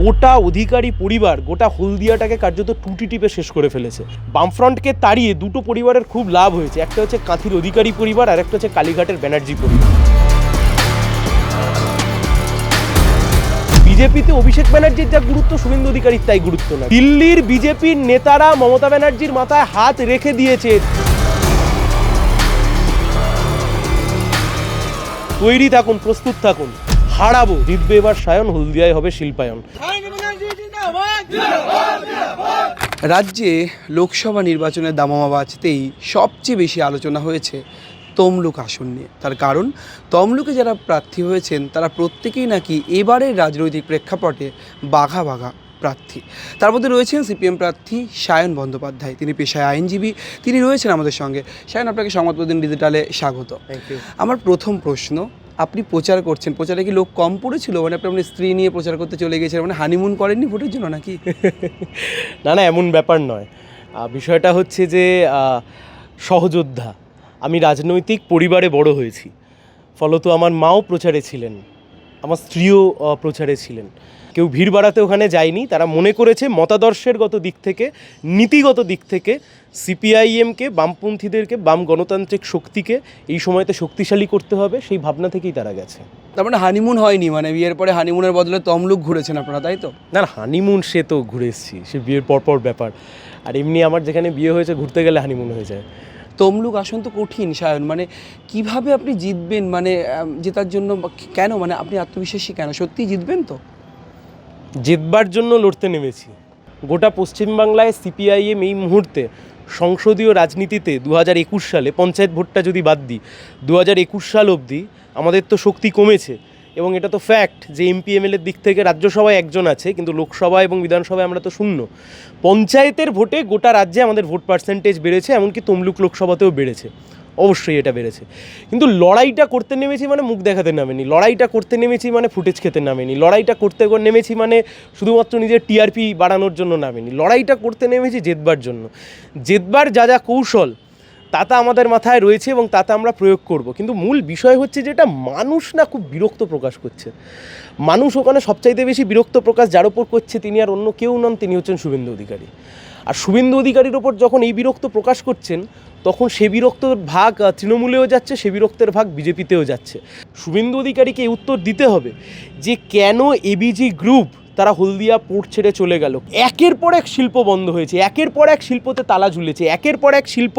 গোটা অধিকারী পরিবার, গোটা হলদিয়াটাকে কার্যত টুটি টিপে শেষ করে ফেলেছে। বামফ্রন্টকে তাড়িয়ে দুটো পরিবারের খুব লাভ হয়েছে। একটা হচ্ছে কাঁথির অধিকারী পরিবার, আর একটা হচ্ছে কালীঘাটের ব্যানার্জি পরিবার। বিজেপিতে অভিষেক ব্যানার্জির যা গুরুত্ব, শুভেন্দু অধিকারীর তাই গুরুত্ব না দিল্লির বিজেপির নেতারা মমতা ব্যানার্জির মাথায় হাত রেখে দিয়েছে। তৈরি থাকুন, প্রস্তুত থাকুন। হারাবো। জিতবে এবার সায়ন হলদিয়ায় হবে শিল্পায়ন। রাজ্যে লোকসভা নির্বাচনের দামামা বাজতেই সবচেয়ে বেশি আলোচনা হয়েছে তমলুক আসন নিয়ে। তার কারণ তমলুকে যারা প্রার্থী হয়েছেন তারা প্রত্যেকেই নাকি এবারের রাজনৈতিক প্রেক্ষাপটে বাঘা বাঘা প্রার্থী। তার মধ্যে রয়েছেন সিপিএম প্রার্থী সায়ন বন্দ্যোপাধ্যায়। তিনি পেশায় আইনজীবী তিনি রয়েছেন আমাদের সঙ্গে। সায়ন আপনাকে সংবাদ প্রতিদিন ডিজিটালে স্বাগত। আমার প্রথম প্রশ্ন আপনি প্রচার করছেন। প্রচারে কি লোক কম পড়েছিল? মানে আপনি আপনার স্ত্রী নিয়ে প্রচার করতে চলে গেছিলেন মানে হানিমুন করেননি ভোটের জন্য নাকি? না না, এমন ব্যাপার নয়। বিষয়টা হচ্ছে যে সহযোদ্ধা। আমি রাজনৈতিক পরিবারে বড় হয়েছি। ফলত আমার মাও প্রচারে ছিলেন। আমার স্ত্রীও প্রচারে ছিলেন। কেউ ভিড় বাড়াতে ওখানে যায়নি। তারা মনে করেছে মতাদর্শের গত দিক থেকে নীতিগত দিক থেকে সিপিআইএমকে বামপন্থীদেরকে বাম গণতান্ত্রিক শক্তিকে এই সময়তে শক্তিশালী করতে হবে সেই ভাবনা থেকেই তারা গেছে। তার মানে হানিমুন হয়নি মানে বিয়ের পরে হানিমুনের বদলে তমলুক ঘুরেছেন আপনারা তাই তো? না না হানিমুন সে তো ঘুরে এসেছি সে বিয়ের পরপর ব্যাপার। আর এমনি আমার যেখানে বিয়ে হয়েছে ঘুরতে গেলে হানিমুন হয়ে যায়। তমলুক আসন তো কঠিন, সায়ন। মানে কীভাবে আপনি জিতবেন? মানে জেতার জন্য কেন? মানে আপনি আত্মবিশ্বাসী কেন? সত্যি জিতবেন তো? জিতবার জন্য লড়তে নেমেছি। গোটা পশ্চিমবাংলায় সিপিআইএম এই মুহূর্তে সংসদীয় রাজনীতিতে দু হাজার একুশ সালে পঞ্চায়েত ভোটটা যদি বাদ দিই দু হাজার একুশ সাল অবধি আমাদের তো শক্তি কমেছে। এবং এটা তো ফ্যাক্ট যে এমপি এমএলএর দিক থেকে রাজ্যসভায় একজন আছে, কিন্তু লোকসভা এবং বিধানসভায় আমরা তো শূন্য। পঞ্চায়েতের ভোটে গোটা রাজ্যে আমাদের ভোট পার্সেন্টেজ বেড়েছে, এমনকি তমলুক লোকসভাতেও বেড়েছে। অবশ্যই এটা বেড়েছে। কিন্তু লড়াইটা করতে নেমেছি মানে মুখ দেখাতে নামেনি, লড়াইটা করতে নেমেছি মানে ফুটেজ খেতে নামেনি, লড়াইটা করতে নেমেছি মানে শুধুমাত্র নিজের টিআরপি বাড়ানোর জন্য নামেনি, লড়াইটা করতে নেমেছি জেতবার জন্য। জেতবার যা যা কৌশল তাতে আমাদের মাথায় রয়েছে এবং তাতে আমরা প্রয়োগ করব। কিন্তু মূল বিষয় হচ্ছে যেটা মানুষ না খুব বিরক্ত প্রকাশ করছে। মানুষ ওখানে সবচাইতে বেশি বিরক্ত প্রকাশ যার ওপর করছে তিনি আর অন্য কেউ নন, তিনি হচ্ছেন শুভেন্দু অধিকারী। আর শুভেন্দু অধিকারীর ওপর যখন এই বিরক্ত প্রকাশ করছেন, তখন সে বিরক্তর ভাগ তৃণমূলেও যাচ্ছে, সে বিরক্তের ভাগ বিজেপিতেও যাচ্ছে। শুভেন্দু অধিকারীকে এই উত্তর দিতে হবে যে কেন এবিজি গ্রুপ তারা হলদিয়া পোর্ট ছেড়ে চলে গেল। একের পর এক শিল্প বন্ধ হয়েছে, একের পর এক শিল্পতে তালা ঝুলেছে, একের পর এক শিল্প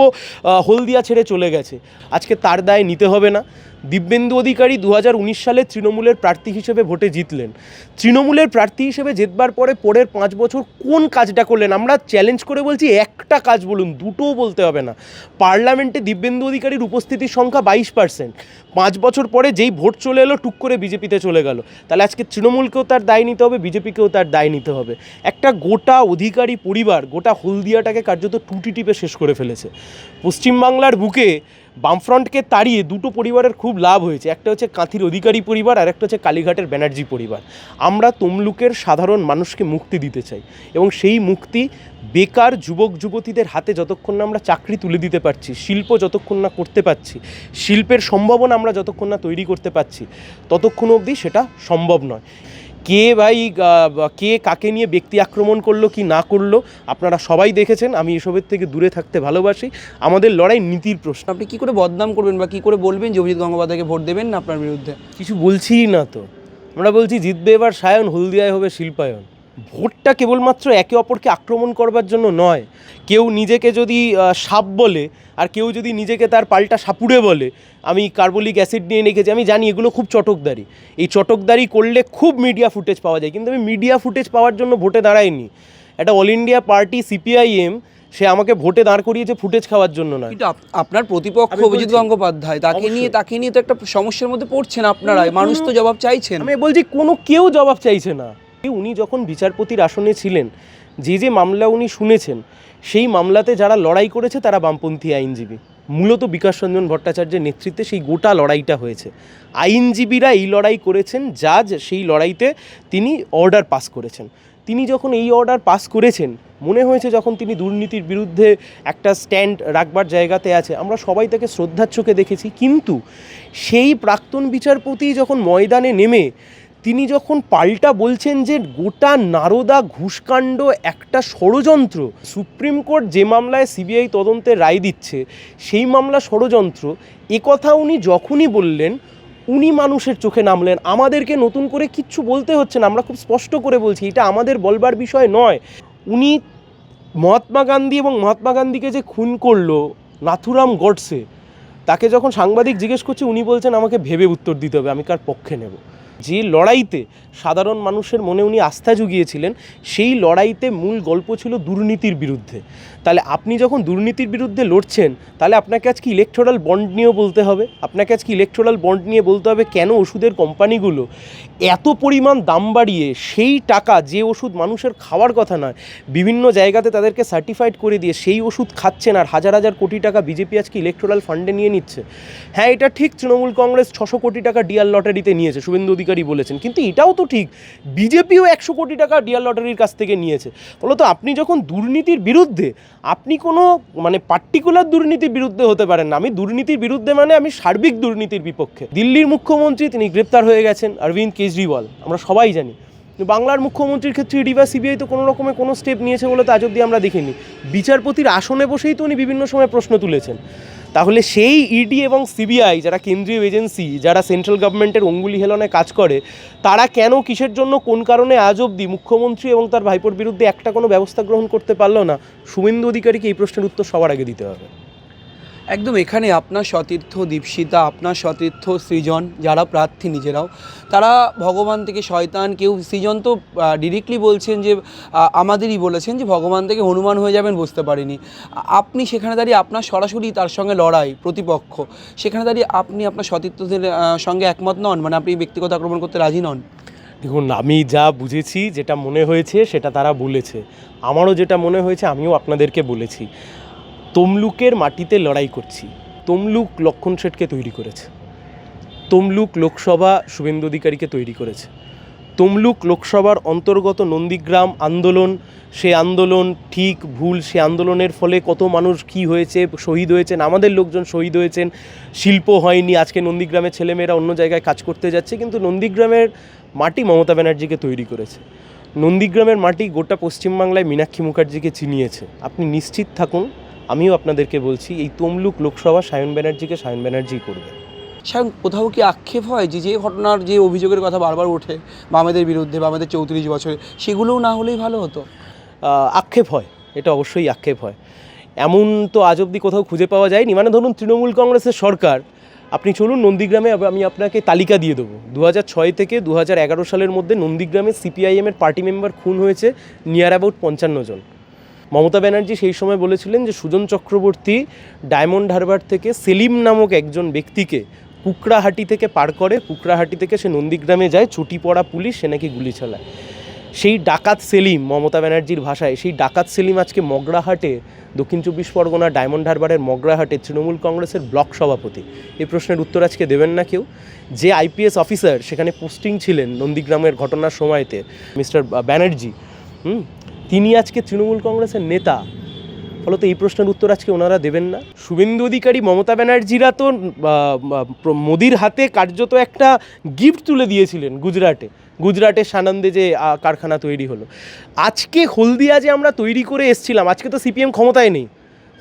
হলদিয়া ছেড়ে চলে গেছে। আজকে তার দায় নিতে হবে না দিব্যেন্দু অধিকারী দু হাজার উনিশ সালে তৃণমূলের প্রার্থী হিসেবে ভোটে জিতলেন। তৃণমূলের প্রার্থী হিসেবে জেতবার পরে পরের পাঁচ বছর কোন কাজটা করলেন? আমরা চ্যালেঞ্জ করে বলছি, একটা কাজ বলুন, দুটোও বলতে হবে না। পার্লামেন্টে দিব্যেন্দু অধিকারীর উপস্থিতির সংখ্যা বাইশ পার্সেন্ট পাঁচ বছর পরে যেই ভোট চলে এলো, টুক করে বিজেপিতে চলে গেল। তাহলে আজকে তৃণমূলকেও তার দায় নিতে হবে, বিজেপিকেও তার দায় নিতে হবে। একটা গোটা অধিকারী পরিবার, গোটা হলদিয়াটাকে কার্যত টুটি টিপে শেষ করে ফেলেছে। পশ্চিমবাংলার বুকে বামফ্রন্টকে তাড়িয়ে দুটো পরিবারের খুব লাভ হয়েছে। একটা হচ্ছে কাঁথির অধিকারী পরিবার আর একটা হচ্ছে কালীঘাটের ব্যানার্জি পরিবার। আমরা তমলুকের সাধারণ মানুষকে মুক্তি দিতে চাই এবং সেই মুক্তি বেকার যুবক যুবতীদের হাতে যতক্ষণ না আমরা চাকরি তুলে দিতে পারছি, শিল্প যতক্ষণ না করতে পারছি, শিল্পের সম্ভাবনা আমরা যতক্ষণ না তৈরি করতে পারছি, ততক্ষণ অবধি সেটা সম্ভব নয়। কে ভাই কে কাকে নিয়ে ব্যক্তি আক্রমণ করল কি না করল আপনারা সবাই দেখেছেন। আমি এসবের থেকে দূরে থাকতে ভালোবাসি। আমাদের লড়াই নীতির প্রশ্ন। আপনি কী করে বদনাম করবেন বা কী করে বলবেন যে অভিজিৎ গঙ্গোপাধ্যায়কে ভোট দেবেন না আপনার বিরুদ্ধে? কিছু বলছিই না তো। আমরা বলছি জিতবে এবার সায়ন হলদিয়ায় হবে শিল্পায়ন। ভোটটা কেবলমাত্র একে অপরকে আক্রমণ করবার জন্য নয়। কেউ নিজেকে যদি সাপ বলে আর কেউ যদি নিজেকে তার পাল্টা সাপুড়ে বলে আমি কার্বলিক অ্যাসিড নিয়ে রেখেছি আমি জানি এগুলো খুব চটকদারি। এই চটকদারি করলে খুব মিডিয়া ফুটেজ পাওয়া যায় কিন্তু আমি মিডিয়া ফুটেজ পাওয়ার জন্য ভোটে দাঁড়াইনি। একটা অল ইন্ডিয়া পার্টি সিপিআইএম সে আমাকে ভোটে দাঁড় করিয়েছে ফুটেজ খাওয়ার জন্য নয়। কিন্তু আপনার প্রতিপক্ষ অভিজিৎ গঙ্গোপাধ্যায় তাকে নিয়ে তাকে নিয়ে তো একটা সমস্যার মধ্যে পড়ছেন আপনারাই মানুষ তো জবাব চাইছেন। আমি বলছি কোনো কেউ জবাব চাইছে না। উনি যখন বিচারপতির আসনে ছিলেন, যে যে মামলা উনি শুনেছেন, সেই মামলাতে যারা লড়াই করেছে তারা বামপন্থী আইনজীবী। মূলত বিকাশ রঞ্জন ভট্টাচার্যের নেতৃত্বে সেই গোটা লড়াইটা হয়েছে। আইনজীবীরা এই লড়াই করেছেন, জাজ সেই লড়াইতে তিনি অর্ডার পাস করেছেন। তিনি যখন এই অর্ডার পাস করেছেন, মনে হয়েছে যখন তিনি দুর্নীতির বিরুদ্ধে একটা স্ট্যান্ড রাখবার জায়গাতে আছে, আমরা সবাই তাকে শ্রদ্ধার চোখে দেখেছি। কিন্তু সেই প্রাক্তন বিচারপতি যখন ময়দানে নেমে তিনি যখন পাল্টা বলছেন যে গোটা নারদা ঘুষকাণ্ড একটা ষড়যন্ত্র, সুপ্রিম কোর্ট যে মামলায় সিবিআই তদন্তের রায় দিচ্ছে, সেই মামলা ষড়যন্ত্র, এ কথা উনি যখনই বললেন, উনি মানুষের চোখে নামলেন। আমাদেরকে নতুন করে কিচ্ছু বলতে হচ্ছে না, আমরা খুব স্পষ্ট করে বলছি, এটা আমাদের বলবার বিষয় নয়। উনি মহাত্মা গান্ধী এবং মহাত্মা গান্ধীকে যে খুন করল নাথুরাম গডসে, তাকে যখন সাংবাদিক জিজ্ঞেস করছে, উনি বলছেন, আমাকে ভেবে উত্তর দিতে হবে, আমি কার পক্ষে নেব? যে লড়াইতে সাধারণ মানুষের মনে উনি আস্থা জুগিয়েছিলেন, সেই লড়াইতে মূল গল্প ছিল দুর্নীতির বিরুদ্ধে। তাহলে আপনি যখন দুর্নীতির বিরুদ্ধে লড়ছেন, তাহলে আপনাকে আজকে ইলেকট্রাল বন্ড নিয়েও বলতে হবে। আপনাকে আজকে ইলেকট্রাল বন্ড নিয়ে বলতে হবে কেন ওষুধের কোম্পানিগুলো এত পরিমাণ দাম বাড়িয়ে সেই টাকা, যে ওষুধ মানুষের খাওয়ার কথা নয়, বিভিন্ন জায়গাতে তাদেরকে সার্টিফাইড করে দিয়ে সেই ওষুধ খাচ্ছেন আর হাজার হাজার কোটি টাকা বিজেপি আজকে ইলেকট্রাল ফান্ডে নিয়ে নিচ্ছে। হ্যাঁ এটা ঠিক তৃণমূল কংগ্রেস ছশো কোটি টাকা ডিয়ার লটারিতে নিয়েছে, শুভেন্দু অধিকারী বলেছেন। কিন্তু এটাও তো ঠিক, বিজেপিও একশো কোটি টাকা ডিয়ার লটারির কাছ থেকে নিয়েছে। ফলত আপনি যখন দুর্নীতির বিরুদ্ধে আপনি কোনো মানে পার্টিকুলার দুর্নীতির বিরুদ্ধে হতে পারেন না। আমি দুর্নীতির বিরুদ্ধে মানে আমি সার্বিক দুর্নীতির বিপক্ষে। দিল্লির মুখ্যমন্ত্রী তিনি গ্রেপ্তার হয়ে গেছেন, অরবিন্দ কেজরিওয়াল। আমরা সবাই জানি। বাংলার মুখ্যমন্ত্রীর ক্ষেত্রে ইডি বা সিবিআই তো কোনো রকমের কোনো স্টেপ নিয়েছে বলে তো আজ অব্দি আমরা দেখিনি। বিচারপতির আসনে বসেই তো উনি বিভিন্ন সময় প্রশ্ন তুলেছেন। তাহলে সেই ইডি এবং সিবিআই যারা কেন্দ্রীয় এজেন্সি, যারা সেন্ট্রাল গভর্নমেন্টের অঙ্গুলি হেলনে কাজ করে, তারা কেন কিসের জন্য, কোন কারণে আজ অবধি মুখ্যমন্ত্রী এবং তার ভাইপোর বিরুদ্ধে একটা কোনো ব্যবস্থা গ্রহণ করতে পারল না? শুভেন্দু অধিকারীকে এই প্রশ্নের উত্তর সবার আগে দিতে হবে। একদম এখানে আপনার সতীর্থ দীপশিতা আপনার সতীর্থ সৃজন যারা প্রার্থী নিজেরাও, তারা ভগবান থেকে শয়তান, কেউ সৃজন তো ডিরেক্টলি বলছেন যে আমাদেরই বলেছেন যে ভগবান থেকে হনুমান হয়ে যাবেন বুঝতে পারিনি। আপনি সেখানে দাঁড়িয়ে আপনার সরাসরি তার সঙ্গে লড়াই, প্রতিপক্ষ, সেখানে দাঁড়িয়ে আপনি আপনার সতীর্থদের সঙ্গে একমত নন? মানে আপনি ব্যক্তিগত আক্রমণ করতে রাজি নন? দেখুন, আমি যা বুঝেছি, যেটা মনে হয়েছে, সেটা তারা বলেছে। আমারও যেটা মনে হয়েছে, আমিও আপনাদেরকে বলেছি। তমলুকের মাটিতে লড়াই করছি। তমলুক লক্ষণ শেঠকে তৈরি করেছে। তমলুক লোকসভা শুভেন্দু অধিকারীকে তৈরি করেছে। তমলুক লোকসভার অন্তর্গত নন্দীগ্রাম আন্দোলন, সে আন্দোলন ঠিক ভুল, সে আন্দোলনের ফলে কত মানুষ কী হয়েছে, শহীদ হয়েছেন, আমাদের লোকজন শহীদ হয়েছেন, শিল্প হয়নি, আজকে নন্দীগ্রামের ছেলেমেয়েরা অন্য জায়গায় কাজ করতে যাচ্ছে, কিন্তু নন্দীগ্রামের মাটি মমতা ব্যানার্জিকে তৈরি করেছে। নন্দীগ্রামের মাটি গোটা পশ্চিমবাংলায় মীনাক্ষী মুখার্জিকে চিনিয়েছে আপনি নিশ্চিত থাকুন আমিও আপনাদেরকে বলছি এই তমলুক লোকসভা সায়ন ব্যানার্জিকে সায়ন ব্যানার্জি করবে সায়ন কোথাও কি আক্ষেপ হয় যে যে ঘটনার যে অভিযোগের কথা বারবার ওঠে বামেদের বিরুদ্ধে বামেদের চৌত্রিশ বছরে সেগুলোও না হলেই ভালো হতো? আক্ষেপ হয় এটা অবশ্যই আক্ষেপ হয়। এমন তো আজ অবধি কোথাও খুঁজে পাওয়া যায়নি। মানে ধরুন তৃণমূল কংগ্রেসের সরকার আপনি চলুন নন্দীগ্রামে আমি আপনাকে তালিকা দিয়ে দেবো। দু ছয় থেকে দু এগারো সালের মধ্যে নন্দীগ্রামে সিপিআইএমের পার্টি মেম্বার খুন হয়েছে নিয়ার অ্যাবাউট পঞ্চান্ন জন। মমতা ব্যানার্জি সেই সময় বলেছিলেন যে সুজন চক্রবর্তী ডায়মন্ড হারবার থেকে সেলিম নামক একজন ব্যক্তিকে কুকড়াহাটি থেকে পার করে, কুকড়াহাটি থেকে সে নন্দীগ্রামে যায়, ছুটি পড়া পুলিশ, সে নাকি গুলি চালায়। সেই ডাকাত সেলিম, মমতা ব্যানার্জির ভাষায়, সেই ডাকাত সেলিম আজকে মগরাহাটে, দক্ষিণ চব্বিশ পরগনা ডায়মন্ড হারবারের মগরাহাটে তৃণমূল কংগ্রেসের ব্লক সভাপতি। এই প্রশ্নের উত্তর আজকে দেবেন না কেউ। যে আইপিএস অফিসার, সেখানে পোস্টিং ছিলেন নন্দীগ্রামের ঘটনার সময়তে, মিস্টার ব্যানার্জি। হুম? তিনি আজকে তৃণমূল কংগ্রেসের নেতা। ফলত এই প্রশ্নের উত্তর আজকে ওনারা দেবেন না। শুভেন্দু অধিকারী মমতা ব্যানার্জিরা তো মোদির হাতে কার্যত একটা গিফট তুলে দিয়েছিলেন গুজরাটে। গুজরাটের সানন্দে যে কারখানা তৈরি হলো। আজকে হলদিয়া যে আমরা তৈরি করে এসছিলাম, আজকে তো সিপিএম ক্ষমতায় নেই।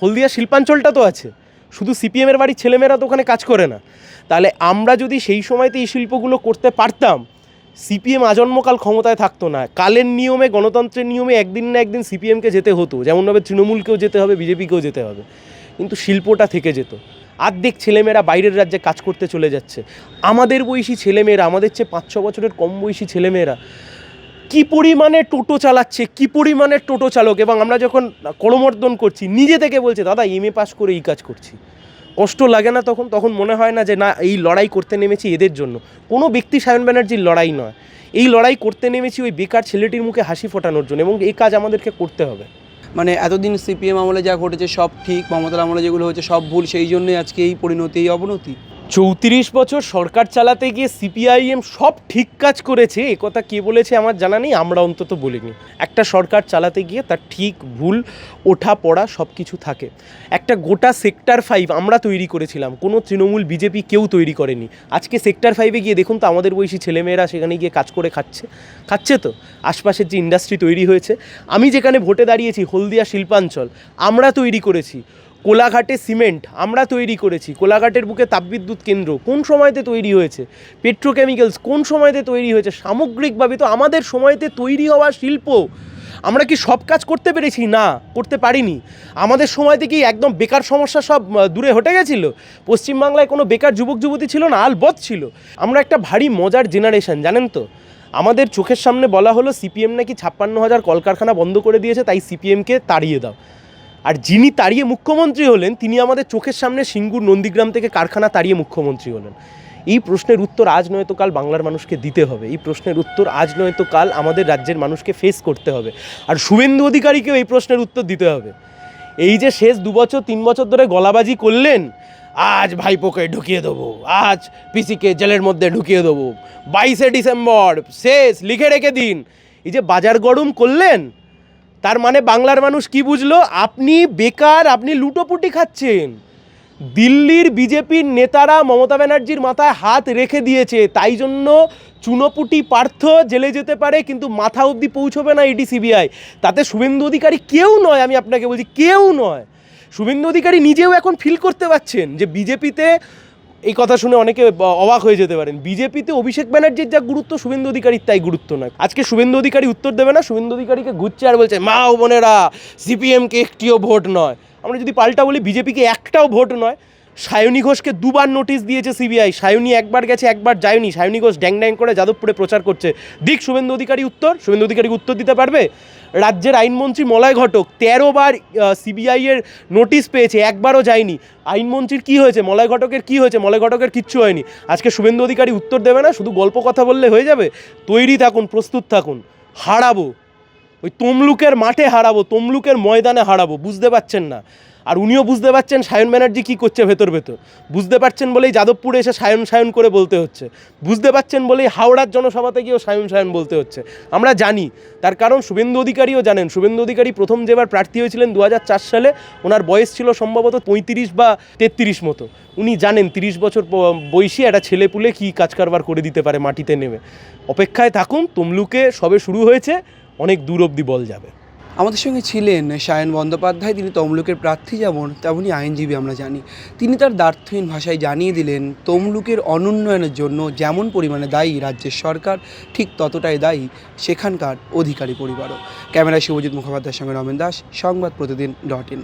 হলদিয়া শিল্পাঞ্চলটা তো আছে। শুধু সিপিএমের বাড়ির ছেলেমেয়েরা তো ওখানে কাজ করে না। তাহলে আমরা যদি সেই সময়তে এই শিল্পগুলো করতে পারতাম সিপিএম আজন্মকাল ক্ষমতায় থাকতো না। কালের নিয়মে, গণতন্ত্রের নিয়মে একদিন না একদিন সিপিএমকে যেতে হতো। যেমনভাবে তৃণমূলকেও যেতে হবে, বিজেপিকেও যেতে হবে। কিন্তু শিল্পটা থেকে যেত। আর্ধেক ছেলেমেয়েরা বাইরের রাজ্যে কাজ করতে চলে যাচ্ছে। আমাদের বয়সী ছেলেমেয়েরা, আমাদের চেয়ে পাঁচ ছ বছরের কম বয়সী ছেলেমেয়েরা কি পরিমাণে টোটো চালাচ্ছে, কি পরিমাণে টোটো চালক? এবং আমরা যখন করমর্দন করছি, নিজে থেকে বলছে, দাদা এম এ পাস করে এই কাজ করছি। কষ্ট লাগে না তখন তখন মনে হয় না যে না, এই লড়াই করতে নেমেছি এদের জন্য। কোনো ব্যক্তি সায়ন ব্যানার্জির লড়াই নয়। এই লড়াই করতে নেমেছি ওই বেকার ছেলেটির মুখে হাসি ফোটানোর জন্য এবং এই কাজ আমাদেরকে করতে হবে। মানে এতদিন সিপিএম আমলে যা ঘটেছে সব ঠিক, মমতার আমলে যেগুলো হয়েছে সব ভুল, সেই জন্যই আজকে এই পরিণতি, এই অবনতি? চৌত্রিশ বছর সরকার চালাতে গিয়ে সিপিআইএম সব ঠিক কাজ করেছে, এ কথা কে বলেছে আমার জানা নেই, আমরা অন্তত বলিনি। একটা সরকার চালাতে গিয়ে তার ঠিক ভুল, ওঠা পড়া সব কিছু থাকে। একটা গোটা সেক্টর ফাইভ আমরা তৈরি করেছিলাম, কোনো তৃণমূল, বিজেপি কেউ তৈরি করেনি। আজকে সেক্টর ফাইভে গিয়ে দেখুন তো আমাদের বয়সী ছেলেমেয়েরা সেখানে গিয়ে কাজ করে খাচ্ছে। খাচ্ছে তো? আশপাশের যে ইন্ডাস্ট্রি তৈরি হয়েছে। আমি যেখানে ভোটে দাঁড়িয়েছি, হলদিয়া শিল্পাঞ্চল, আমরা তৈরি করেছি। কোলাঘাটে সিমেন্ট আমরা তৈরি করেছি। কোলাঘাটের বুকে তাপবিদ্যুৎ কেন্দ্র কোন সময়তে তৈরি হয়েছে? পেট্রোকেমিক্যালস কোন সময়তে তৈরি হয়েছে? সামগ্রিকভাবে তো আমাদের সময়তে তৈরি হওয়া শিল্প। আমরা কি সব কাজ করতে পেরেছি? না, করতে পারিনি। আমাদের সময় থেকেই একদম বেকার সমস্যা সব দূরে হটে গেছিল? পশ্চিমবাংলায় কোনো বেকার যুবক যুবতী ছিল না, আলবৎ ছিল। আমরা একটা ভারী মজার জেনারেশন জানেন তো? আমাদের চোখের সামনে বলা হলো, সিপিএম নাকি ছাপ্পান্ন হাজার কলকারখানা বন্ধ করে দিয়েছে, তাই সিপিএমকে তাড়িয়ে দাও। আর যিনি তাড়িয়ে মুখ্যমন্ত্রী হলেন, তিনি আমাদের চোখের সামনে সিঙ্গুর নন্দীগ্রাম থেকে কারখানা তাড়িয়ে মুখ্যমন্ত্রী হলেন। এই প্রশ্নের উত্তর আজ নয়তো কাল বাংলার মানুষকে দিতে হবে। এই প্রশ্নের উত্তর আজ নয়তো কাল আমাদের রাজ্যের মানুষকে ফেস করতে হবে। আর শুভেন্দু অধিকারীকেও এই প্রশ্নের উত্তর দিতে হবে। এই যে শেষ দু বছর, তিন বছর ধরে গলাবাজি করলেন, আজ ভাইপোকে ঢুকিয়ে দেবো, আজ পিসিকে জেলের মধ্যে ঢুকিয়ে দেবো। বাইশে ডিসেম্বর, শেষ, লিখে রেখে দিন। এই যে বাজার গরম করলেন তার মানে বাংলার মানুষ কি বুঝলো? আপনি বেকার, আপনি লুটোপুটি খাচ্ছেন। দিল্লির বিজেপির নেতারা মমতা ব্যানার্জির মাথায় হাত রেখে দিয়েছে। তাই জন্য চুনোপুটি পার্থ জেলে যেতে পারে, কিন্তু মাথা অবধি পৌঁছবে না ইডি, সিবিআই। তাতে শুভেন্দু অধিকারী কেউ নয়, আমি আপনাকে বলছি, কেউ নয়। শুভেন্দু অধিকারী নিজেও এখন ফিল করতে পারছেন যে বিজেপিতে এই কথা শুনে অনেকে অবাক হয়ে যেতে পারেন। বিজেপিতে অভিষেক ব্যানার্জির যা গুরুত্ব, শুভেন্দু অধিকারীর তাই গুরুত্ব নয়। আজকে শুভেন্দু অধিকারী উত্তর দেবে না, শুভেন্দু অধিকারীকে ঘুরছে আর বলছে, মা ও বোনেরা, সিপিএমকে একটিও ভোট নয়। আমরা যদি পাল্টা বলি, বিজেপিকে একটাও ভোট নয়। সায়নী ঘোষকে দুবার নোটিশ দিয়েছে সিবিআই। সায়নী একবার গেছে, একবার যায়নি। সায়নী ঘোষ ড্যাং ড্যাং করে যাদবপুরে প্রচার করছে। দিক শুভেন্দু অধিকারী উত্তর। শুভেন্দু অধিকারী উত্তর দিতে পারবে? রাজ্যের আইনমন্ত্রী মলয় ঘটক তেরো বার সিবিআইয়ের নোটিশ পেয়েছে, একবারও যায়নি। আইনমন্ত্রীর কি হয়েছে? মলয় ঘটকের কি হয়েছে? মলয় ঘটকের কিচ্ছু হয়নি। আজকে শুভেন্দু অধিকারী উত্তর দেবে না, শুধু গল্প কথা বললে হয়ে যাবে? তৈরি থাকুন, প্রস্তুত থাকুন। হারাবো। ওই তমলুকের মাঠে হারাবো, তমলুকের ময়দানে হারাবো, বুঝতে পারছেন না। আর উনিও বুঝতে পারছেন সায়ন ব্যানার্জি কী করছে ভেতর ভেতর। বুঝতে পারছেন বলেই যাদবপুরে এসে সায়ন সায়ন করে বলতে হচ্ছে। বুঝতে পারছেন বলেই হাওড়ার জনসভাতে গিয়েও সায়ন সায়ন বলতে হচ্ছে। আমরা জানি, তার কারণ শুভেন্দু অধিকারীও জানেন। শুভেন্দু অধিকারী প্রথম যেবার প্রার্থী হয়েছিলেন দু সালে, ওনার বয়স ছিল সম্ভবত পঁয়ত্রিশ বা তেত্রিশ মতো। উনি জানেন তিরিশ বছর বয়সী একটা ছেলে পুলে কী কাজ কারবার করে দিতে পারে, মাটিতে নেমে। অপেক্ষায় থাকুন, তমলুকে সবে শুরু হয়েছে, অনেক দূর অবধি বল যাবে। আমাদের সঙ্গে ছিলেন সায়ন বন্দ্যোপাধ্যায়, তিনি তমলুকের প্রার্থী যেমন তেমনই আইনজীবী আমরা জানি। তিনি তার দার্থহীন ভাষায় জানিয়ে দিলেন, তমলুকের অনুন্নয়নের জন্য যেমন পরিমাণে দায়ী রাজ্যের সরকার, ঠিক ততটাই দায়ী সেখানকার অধিকারী পরিবারও। ক্যামেরায় শুভজিৎ মুখোপাধ্যায়ের সঙ্গে রমেন দাস, সংবাদ প্রতিদিন ডট ইন।